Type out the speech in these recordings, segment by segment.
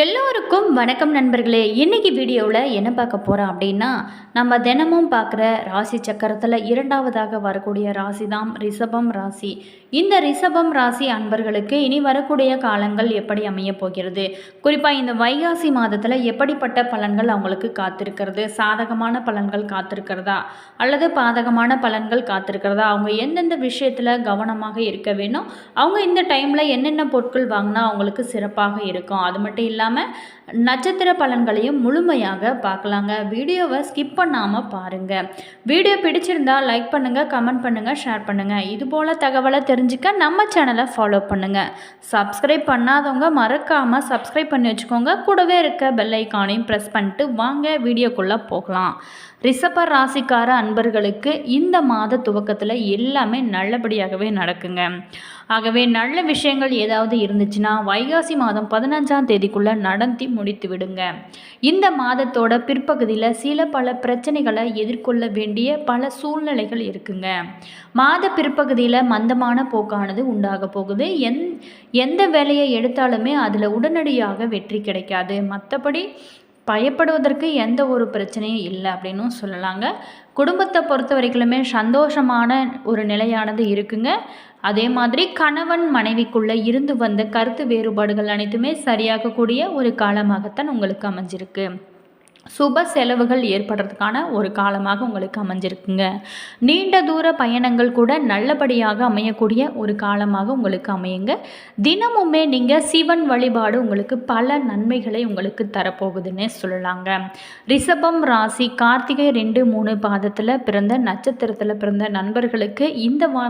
எல்லோருக்கும் வணக்கம் நண்பர்களே. இன்னைக்கு வீடியோவில் என்ன பார்க்க போகிறோம் அப்படின்னா நம்ம தினமும் பார்க்குற ராசி சக்கரத்தில் இரண்டாவதாக வரக்கூடிய ராசி தான் ரிஷபம் ராசி. இந்த ரிஷபம் ராசி அன்பர்களுக்கு இனி வரக்கூடிய காலங்கள் எப்படி அமைய போகிறது? குறிப்பாக இந்த வைகாசி மாதத்தில் எப்படிப்பட்ட பலன்கள் அவங்களுக்கு காத்திருக்கிறது? சாதகமான பலன்கள் காத்திருக்கிறதா? அல்லது பாதகமான பலன்கள் காத்திருக்கிறதா? அவங்க எந்தெந்த விஷயத்தில் கவனமாக இருக்க வேணும்? அவங்க இந்த டைமில் என்னென்ன பொருட்கள் வாங்கினா அவங்களுக்கு சிறப்பாக இருக்கும்? அது மட்டும் இல்லை இல்லாமல் நட்சத்திர பலன்களையும் முழுமையாக பார்க்கலாங்க. வீடியோவை ஸ்கிப் பண்ணாமல் பாருங்கள் வீடியோ பிடிச்சிருந்தா லைக் பண்ணுங்கள் கமெண்ட் பண்ணுங்கள் ஷேர் பண்ணுங்கள் இதுபோல் தகவலை தெரிஞ்சுக்க நம்ம சேனலை ஃபாலோ பண்ணுங்கள் சப்ஸ்கிரைப் பண்ணாதவங்க மறக்காமல் சப்ஸ்கிரைப் பண்ணி வச்சுக்கோங்க. கூடவே இருக்க பெல் ஐக்கானையும் ப்ரெஸ் பண்ணிட்டு வாங்க வீடியோக்குள்ளே போகலாம். ரிஷப ராசிக்கார அன்பர்களுக்கு இந்த மாத துவக்கத்தில் எல்லாமே நல்லபடியாகவே நடக்குங்க. ஆகவே நல்ல விஷயங்கள் ஏதாவது இருந்துச்சுன்னா வைகாசி மாதம் பதினஞ்சாம் தேதிக்குள்ளே நடத்தி முடித்து விடுங்க. இந்த மாதத்தோட பிற்பகுதியில் சில பல பிரச்சனைகளை எதிர்கொள்ள வேண்டிய பல சூழ்நிலைகள் இருக்குங்க. மாத பிற்பகுதியில் மந்தமான போக்கானது உண்டாக போகுது. எந் எந்த வேலையை எடுத்தாலுமே அதில் உடனடியாக வெற்றி கிடைக்காது. மற்றபடி பயப்படுவதற்கு எந்த ஒரு பிரச்சனையும் இல்லை அப்படின்னும் சொல்லலாங்க. குடும்பத்தை பொறுத்த வரைக்குமே சந்தோஷமான ஒரு நிலையானது இருக்குங்க. அதே மாதிரி கணவன் மனைவிக்குள்ளே இருந்து வந்த கருத்து வேறுபாடுகள் அனைத்துமே சரியாகக்கூடிய ஒரு காலமாகத்தான் உங்களுக்கு அமைஞ்சிருக்கு. சுப செலவுகள் ஏற்படுறதுக்கான ஒரு காலமாக உங்களுக்கு அமைஞ்சிருக்குங்க. நீண்ட தூர பயணங்கள் கூட நல்லபடியாக அமையக்கூடிய ஒரு காலமாக உங்களுக்கு அமையுங்க. தினமுமே நீங்கள் சிவன் வழிபாடு உங்களுக்கு பல நன்மைகளை உங்களுக்கு தரப்போகுதுன்னே சொல்லலாங்க. ரிஷபம் ராசி கார்த்திகை ரெண்டு மூணு பாதத்தில் பிறந்த நட்சத்திரத்தில் பிறந்த நண்பர்களுக்கு இந்த மா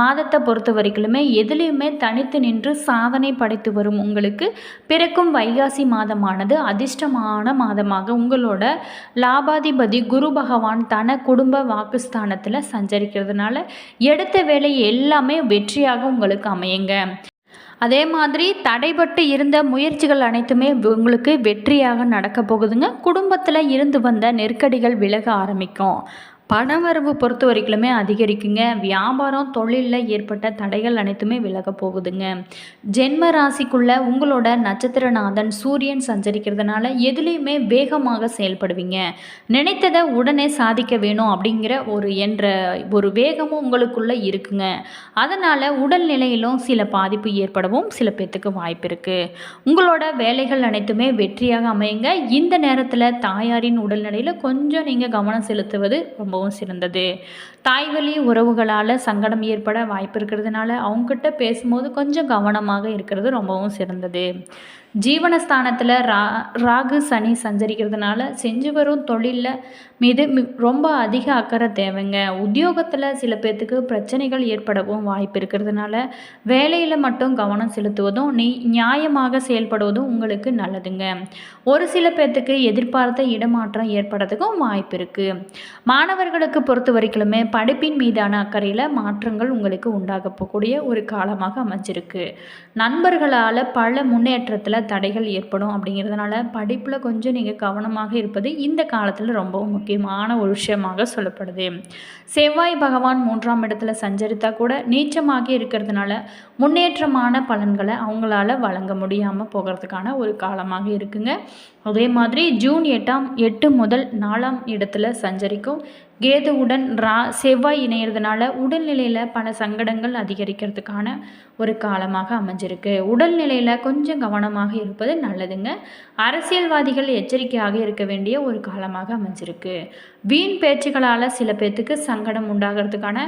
மாதத்தை பொறுத்த வரைக்குமே எதுலேயுமே தனித்து நின்று சாதனை படைத்து வரும் உங்களுக்கு பிறக்கும் வைகாசி மாதமானது அதிர்ஷ்டமான மாதமாக உங்கள் உங்களோட லாபாதிபதி குரு பகவான் தன குடும்ப வாக்குஸ்தானத்தில் சஞ்சரிக்கிறதுனால எடுத்த வேலை எல்லாமே வெற்றியாக உங்களுக்கு அமையுங்க. அதே மாதிரி தடைபட்டு இருந்த முயற்சிகள் அனைத்துமே உங்களுக்கு வெற்றியாக நடக்க போகுதுங்க. குடும்பத்தில் இருந்து வந்த நெருக்கடிகள் விலக ஆரம்பிக்கும். பணவரவு பொறுத்த வரைக்குமே அதிகரிக்குங்க. வியாபாரம் தொழிலில் ஏற்பட்ட தடைகள் அனைத்துமே விலக போகுதுங்க. ஜென்ம ராசிக்குள்ள உங்களோட நட்சத்திரநாதன் சூரியன் சஞ்சரிக்கிறதுனால எதுலேயுமே வேகமாக செயல்படுவீங்க. நினைத்ததை உடனே சாதிக்க வேணும் அப்படிங்கிற ஒரு என்ற ஒரு வேகமும் உங்களுக்குள்ளே இருக்குங்க. அதனால் உடல்நிலையிலும் சில பாதிப்பு ஏற்படவும் சில பேர்த்துக்கு வாய்ப்பு இருக்குது உங்களோட வேலைகள் அனைத்துமே வெற்றியாக அமையுங்க. இந்த நேரத்தில் தாயாரின் உடல்நிலையில் கொஞ்சம் நீங்கள் கவனம் செலுத்துவது ரொம்ப ரொம்பவும் சிறந்தது. தாய்வழி உறவுகளால் சங்கடம் ஏற்பட வாய்ப்பு இருக்கிறதுனால அவங்ககிட்ட பேசும்போது கொஞ்சம் கவனமாக இருக்கிறது ரொம்பவும் சிறந்தது. ஜீவனஸ்தானத்தில் ரா ராகு சனி சஞ்சரிக்கிறதுனால செஞ்சு வரும் தொழிலில் மீது ரொம்ப அதிக அக்கறை தேவைங்க. உத்தியோகத்தில் சில பேர்த்துக்கு பிரச்சனைகள் ஏற்படவும் வாய்ப்பு இருக்கிறதுனால வேலையில் மட்டும் கவனம் செலுத்துவதும் நீ நியாயமாக செயல்படுவதும் உங்களுக்கு நல்லதுங்க. ஒரு சில பேர்த்துக்கு எதிர்பார்த்த இடமாற்றம் ஏற்படுறதுக்கும் வாய்ப்பு இருக்குது மாணவர்களுக்கு பொறுத்த வரைக்குமே படிப்பின் மீதான அக்கறையில் மாற்றங்கள் உங்களுக்கு உண்டாக போகக்கூடிய ஒரு காலமாக அமைஞ்சிருக்கு. நண்பர்களால் பல முன்னேற்றத்தில் தடைகள் ஏற்படும் அப்படிங்கிறதுனால படிப்பில் கொஞ்சம் நீங்கள் கவனமாக இருப்பது இந்த காலத்தில் ரொம்பவும் முக்கியமான ஒரு விஷயமாக சொல்லப்படுது. செவ்வாய் பகவான் மூன்றாம் இடத்துல சஞ்சரித்தா கூட நீச்சமாக இருக்கிறதுனால முன்னேற்றமான பலன்களை அவங்களால வழங்க முடியாமல் போகிறதுக்கான ஒரு காலமாக இருக்குங்க. அதே மாதிரி ஜூன் எட்டாம் எட்டு முதல் நாலாம் இடத்துல சஞ்சரிக்கும். கேதுவுடன் ரா செவ்வாய் இணையிறதுனால உடல்நிலையில் பல சங்கடங்கள் அதிகரிக்கிறதுக்கான ஒரு காலமாக அமைஞ்சிருக்கு. உடல்நிலையில் கொஞ்சம் கவனமாக இருப்பது நல்லதுங்க. அரசியல்வாதிகள் எச்சரிக்கையாக இருக்க வேண்டிய ஒரு காலமாக அமைஞ்சிருக்கு. வீண் பேச்சுகளால் சில பேர்த்துக்கு சங்கடம் உண்டாகிறதுக்கான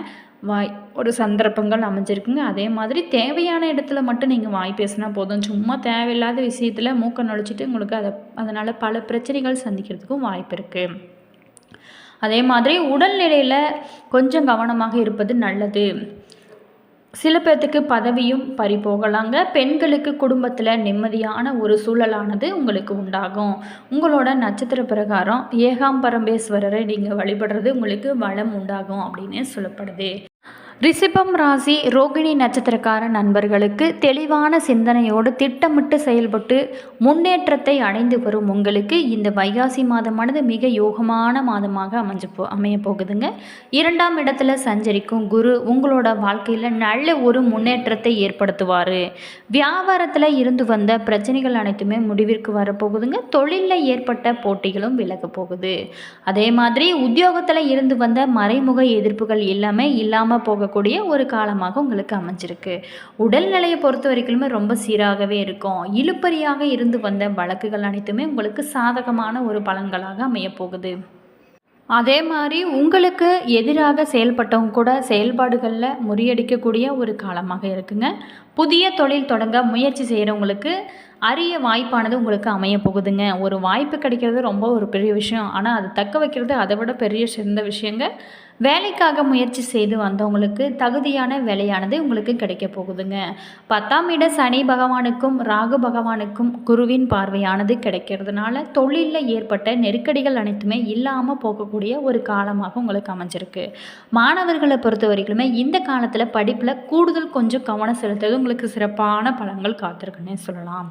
வாய் ஒரு சந்தர்ப்பங்கள் அமைஞ்சிருக்குங்க. அதே மாதிரி தேவையான இடத்துல மட்டும் நீங்கள் வாய் பேசினா போதும். சும்மா தேவையில்லாத விஷயத்தில் மூக்க நுழைச்சிட்டு உங்களுக்கு அதை அதனால் பல பிரச்சனைகள் சந்திக்கிறதுக்கும் வாய்ப்பு இருக்குது அதே மாதிரி உடல்நிலையில் கொஞ்சம் கவனமாக இருப்பது நல்லது. சில பேர்த்துக்கு பதவியும் பறி போகலாங்க. பெண்களுக்கு குடும்பத்தில் நிம்மதியான ஒரு சூழலானது உங்களுக்கு உண்டாகும். உங்களோட நட்சத்திர பிரகாரம் ஏகாம்பரம்பேஸ்வரரை நீங்கள் வழிபடுறது உங்களுக்கு வளம் உண்டாகும் அப்படின்னு சொல்லப்படுது. ரிஷபம் ராசி ரோகிணி நட்சத்திரக்கார நண்பர்களுக்கு தெளிவான சிந்தனையோடு திட்டமிட்டு செயல்பட்டு முன்னேற்றத்தை அடைந்து வரும் உங்களுக்கு இந்த வைகாசி மாதமானது மிக யோகமான மாதமாக அமைஞ்சு போ அமைய போகுதுங்க. இரண்டாம் இடத்துல சஞ்சரிக்கும் குரு உங்களோட வாழ்க்கையில் நல்ல ஒரு முன்னேற்றத்தை ஏற்படுத்துவார். வியாபாரத்தில் இருந்து வந்த பிரச்சனைகள் அனைத்துமே முடிவிற்கு வரப்போகுதுங்க. தொழிலில் ஏற்பட்ட போட்டிகளும் விலக போகுது. அதே மாதிரி உத்தியோகத்தில் இருந்து வந்த மறைமுக எதிர்ப்புகள் எல்லாமே இல்லாமல் போக போகக்கூடிய ஒரு காலமாக உங்களுக்கு அமைஞ்சிருக்கு. உடல்நிலையை பொறுத்த வரைக்குமே ரொம்ப சீராகவே இருக்கும். இழுப்பறியாக இருந்து வந்த வழக்குகள் அனைத்துமே உங்களுக்கு சாதகமான ஒரு பலன்களாக அமையப்போகுது அதே மாதிரி உங்களுக்கு எதிராக செயல்பட்டவங்க கூட செயல்பாடுகளில் முறியடிக்கக்கூடிய ஒரு காலமாக இருக்குங்க. புதிய தொழில் தொடங்க முயற்சி செய்கிறவங்களுக்கு அரிய வாய்ப்பானது உங்களுக்கு அமைய போகுதுங்க. ஒரு வாய்ப்பு கிடைக்கிறது ரொம்ப ஒரு பெரிய விஷயம். ஆனால் அது தக்க வைக்கிறது அதை விட பெரிய சிறந்த விஷயங்க. வேலைக்காக முயற்சி செய்து வந்தவங்களுக்கு தகுதியான வேலையானது உங்களுக்கு கிடைக்க போகுதுங்க. பத்தாம் இட சனி பகவானுக்கும் ராகு பகவானுக்கும் குருவின் பார்வையானது கிடைக்கிறதுனால தொழிலில் ஏற்பட்ட நெருக்கடிகள் அனைத்துமே இல்லாமல் போகக்கூடிய ஒரு காலமாக உங்களுக்கு அமைஞ்சிருக்கு. மாணவர்களை பொறுத்த வரைக்குமே இந்த காலத்தில் படிப்பில் கூடுதல் கொஞ்சம் கவனம் செலுத்துறது உங்களுக்கு சிறப்பான பலன்கள் காத்திருக்குன்னே சொல்லலாம்.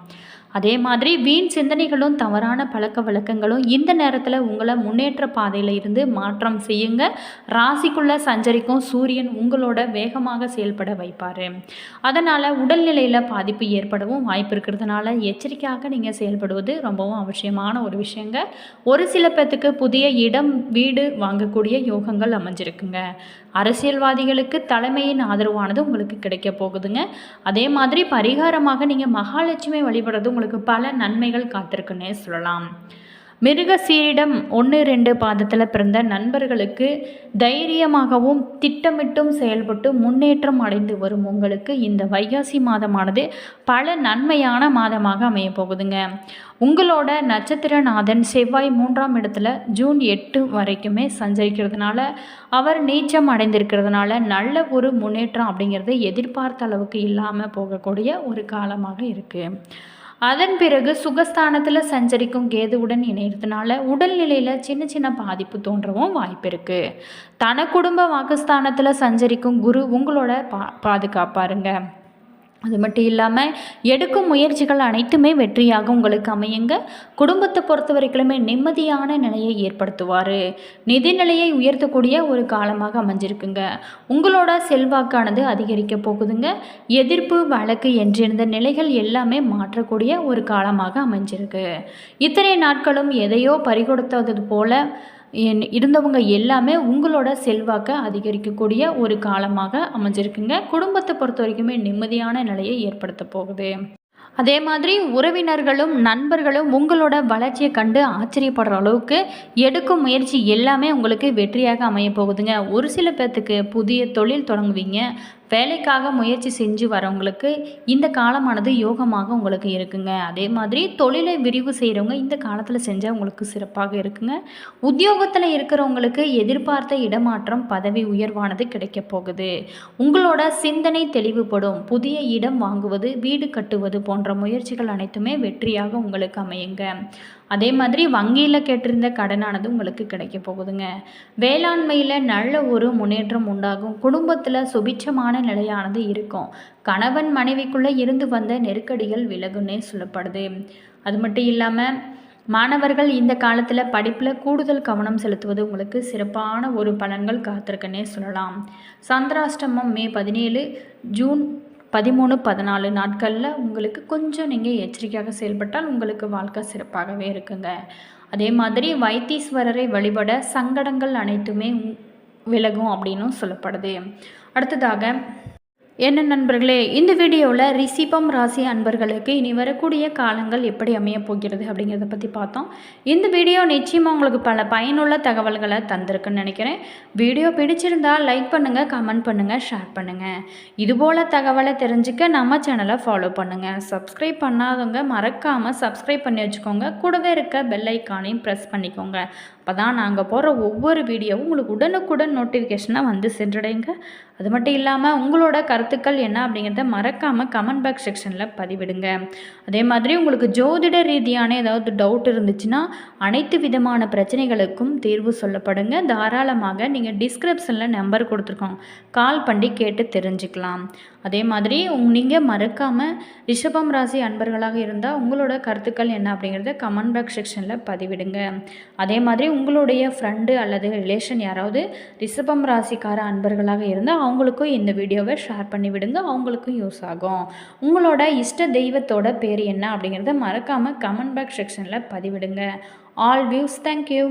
அதே மாதிரி வீண் சிந்தனைகளும் தவறான பழக்க வழக்கங்களும் இந்த நேரத்தில் உங்களை முன்னேற்ற பாதையில் இருந்து மாற்றம் செய்யுங்க. ராசிக்குள்ளே சஞ்சரிக்கும் சூரியன் உங்களோட வேகமாக செயல்பட வைப்பார். அதனால் உடல்நிலையில் பாதிப்பு ஏற்படவும் வாய்ப்பு இருக்கிறதுனால எச்சரிக்கையாக நீங்கள் செயல்படுவது ரொம்பவும் அவசியமான ஒரு விஷயங்க. ஒரு சில பேர்த்துக்கு புதிய இடம் வீடு வாங்கக்கூடிய யோகங்கள் அமைஞ்சிருக்குங்க. அரசியல்வாதிகளுக்கு தலைமையின் ஆதரவானது உங்களுக்கு கிடைக்க போகுதுங்க. அதே மாதிரி பரிகாரமாக நீங்கள் மகாலட்சுமி வழிபடுறது உங்களுக்கு பல நன்மைகள் காத்திருக்குன்னே சொல்லலாம். மிருக சீரிடம் ஒன்று ரெண்டு பாதத்தில் பிறந்த நண்பர்களுக்கு தைரியமாகவும் திட்டமிட்டும் செயல்பட்டு முன்னேற்றம் அடைந்து வரும் உங்களுக்கு இந்த வைகாசி மாதமானது பல நன்மையான மாதமாக அமைய போகுதுங்க. உங்களோட நட்சத்திரநாதன் செவ்வாய் மூன்றாம் இடத்துல ஜூன் எட்டு வரைக்குமே சஞ்சரிக்கிறதுனால அவர் நீச்சம் அடைந்திருக்கிறதுனால நல்ல ஒரு முன்னேற்றம் அப்படிங்கிறது எதிர்பார்த்த அளவுக்கு இல்லாமல் போகக்கூடிய ஒரு காலமாக இருக்குது அதன் பிறகு சுகஸ்தானத்தில் சஞ்சரிக்கும் கேதுவுடன் இணையறதுனால உடல்நிலையில் சின்ன சின்ன பாதிப்பு தோன்றவும் வாய்ப்பு இருக்குது தன குடும்ப வாக்குஸ்தானத்தில் சஞ்சரிக்கும் குரு உங்களோட பா பாதுகாப்பாருங்க. அது மட்டும் இல்லாமல் எடுக்கும் முயற்சிகள் அனைத்துமே வெற்றியாக உங்களுக்கு அமையுங்க. குடும்பத்தை பொறுத்த வரைக்குமே நிம்மதியான நிலையை ஏற்படுத்துவார். நிதிநிலையை உயர்த்தக்கூடிய ஒரு காலமாக அமைஞ்சிருக்குங்க. உங்களோட செல்வாக்கானது அதிகரிக்க போகுதுங்க. எதிர்ப்பு வழக்கு என்றிருந்த நிலைகள் எல்லாமே மாற்றக்கூடிய ஒரு காலமாக அமைஞ்சிருக்கு. இத்தனை நாட்களும் எதையோ பறிகொடுத்தது போல இருந்தவங்க எல்லாமே உங்களோட செல்வாக்கை அதிகரிக்கக்கூடிய ஒரு காலமாக அமைஞ்சிருக்குங்க. குடும்பத்தை பொறுத்த வரைக்குமே நிம்மதியான நிலையை ஏற்படுத்த போகுது. அதே மாதிரி உறவினர்களும் நண்பர்களும் உங்களோட வளர்ச்சியை கண்டு ஆச்சரியப்படுற அளவுக்கு எடுக்கும் முயற்சி எல்லாமே உங்களுக்கு வெற்றியாக அமைய போகுதுங்க. ஒரு சில பேர்த்துக்கு புதிய தொழில் தொடங்குவீங்க. வேலைக்காக முயற்சி செஞ்சு வரவங்களுக்கு இந்த காலமானது யோகமாக உங்களுக்கு இருக்குங்க. அதே மாதிரி தொழிலை விரிவு செய்கிறவங்க இந்த காலத்தில் செஞ்சால் உங்களுக்கு சிறப்பாக இருக்குங்க. உத்தியோகத்தில் இருக்கிறவங்களுக்கு எதிர்பார்த்த இடமாற்றம் பதவி உயர்வானது கிடைக்க போகுது. உங்களோட சிந்தனை தெளிவுபடும். புதிய இடம் வாங்குவது வீடு கட்டுவது போன்ற முயற்சிகள் அனைத்துமே வெற்றியாக உங்களுக்கு அமையுங்க. அதே மாதிரி வங்கியில் கேட்டிருந்த கடனானது உங்களுக்கு கிடைக்க போகுதுங்க. வேளாண்மையில் நல்ல ஒரு முன்னேற்றம் உண்டாகும். குடும்பத்தில் சுபிட்சமான நிலையானது இருக்கும். கணவன் மனைவிக்குள்ளே இருந்து வந்த நெருக்கடிகள் விலகுன்னே சொல்லப்படுது. அது மட்டும் இல்லாமல் மாணவர்கள் இந்த காலத்தில் படிப்பில் கூடுதல் கவனம் செலுத்துவது உங்களுக்கு சிறப்பான ஒரு பலன்கள் காத்திருக்குன்னே சொல்லலாம். சந்திராஷ்டமம் மே பதினேழு ஜூன் பதிமூணு பதினாலு நாட்களில் உங்களுக்கு கொஞ்சம் நீங்கள் எச்சரிக்கையாக செயல்பட்டால் உங்களுக்கு வாழ்க்கை சிறப்பாகவே இருக்குங்க. அதே மாதிரி வைத்தீஸ்வரரை வழிபட சங்கடங்கள் அனைத்துமே விலகும் அப்படின்னும் சொல்லப்படுது. அடுத்ததாக என்ன நண்பர்களே இந்த வீடியோவில் ரிஷிபம் ராசி அன்பர்களுக்கு இனி வரக்கூடிய காலங்கள் எப்படி அமையப் போகிறது அப்படிங்கிறத பற்றி பார்த்தோம். இந்த வீடியோ நிச்சயமாக உங்களுக்கு பல பயனுள்ள தகவல்களை தந்திருக்குன்னு நினைக்கிறேன். வீடியோ பிடிச்சிருந்தால் லைக் பண்ணுங்கள் கமெண்ட் பண்ணுங்கள் ஷேர் பண்ணுங்கள் இதுபோல் தகவலை தெரிஞ்சுக்க நம்ம சேனலை ஃபாலோ பண்ணுங்கள் சப்ஸ்கிரைப் பண்ணாதவங்க மறக்காமல் சப்ஸ்கிரைப் பண்ணி வச்சுக்கோங்க. கூடவே இருக்க பெல் ஐக்கானையும் ப்ரெஸ் பண்ணிக்கோங்க. அப்போ தான் நாங்கள் போடுற ஒவ்வொரு வீடியோவும் உங்களுக்கு உடனுக்குடன் நோட்டிஃபிகேஷனாக வந்து சென்றடைங்க. அது மட்டும் இல்லாமல் உங்களோட கருத்துக்கள் என்ன அப்படிங்கிறத மறக்காமல் கமெண்ட் பாக்ஸ் செக்ஷனில் பதிவிடுங்க. அதே மாதிரி உங்களுக்கு ஜோதிட ரீதியான ஏதாவது டவுட் இருந்துச்சுன்னா அனைத்து விதமான பிரச்சனைகளுக்கும் தீர்வு சொல்லப்படுங்க. தாராளமாக நீங்கள் டிஸ்கிரிப்ஷனில் நம்பர் கொடுத்துருக்கோம். கால் பண்ணி கேட்டு தெரிஞ்சுக்கலாம். அதே மாதிரி நீங்கள் மறக்காமல் ரிஷபம் ராசி அன்பர்களாக இருந்தால் உங்களோட கருத்துக்கள் என்ன அப்படிங்கிறத கமெண்ட் பாக்ஸ் செக்ஷனில் பதிவிடுங்க. அதே மாதிரி உங்களுடைய ஃப்ரெண்டு அல்லது ரிலேஷன் யாராவது ரிஷபம் ராசிக்கார அன்பர்களாக இருந்தால் அவங்களுக்கும் இந்த வீடியோவை ஷேர் பண்ணி விடுங்க அவங்களுக்கும் யூஸ் ஆகும். உங்களோட இஷ்ட தெய்வத்தோட பேர் என்ன அப்படிங்கிறத மறக்காமல் கமெண்ட் பாக்ஸ் செக்ஷனில் பதிவிடுங்க. All views thank you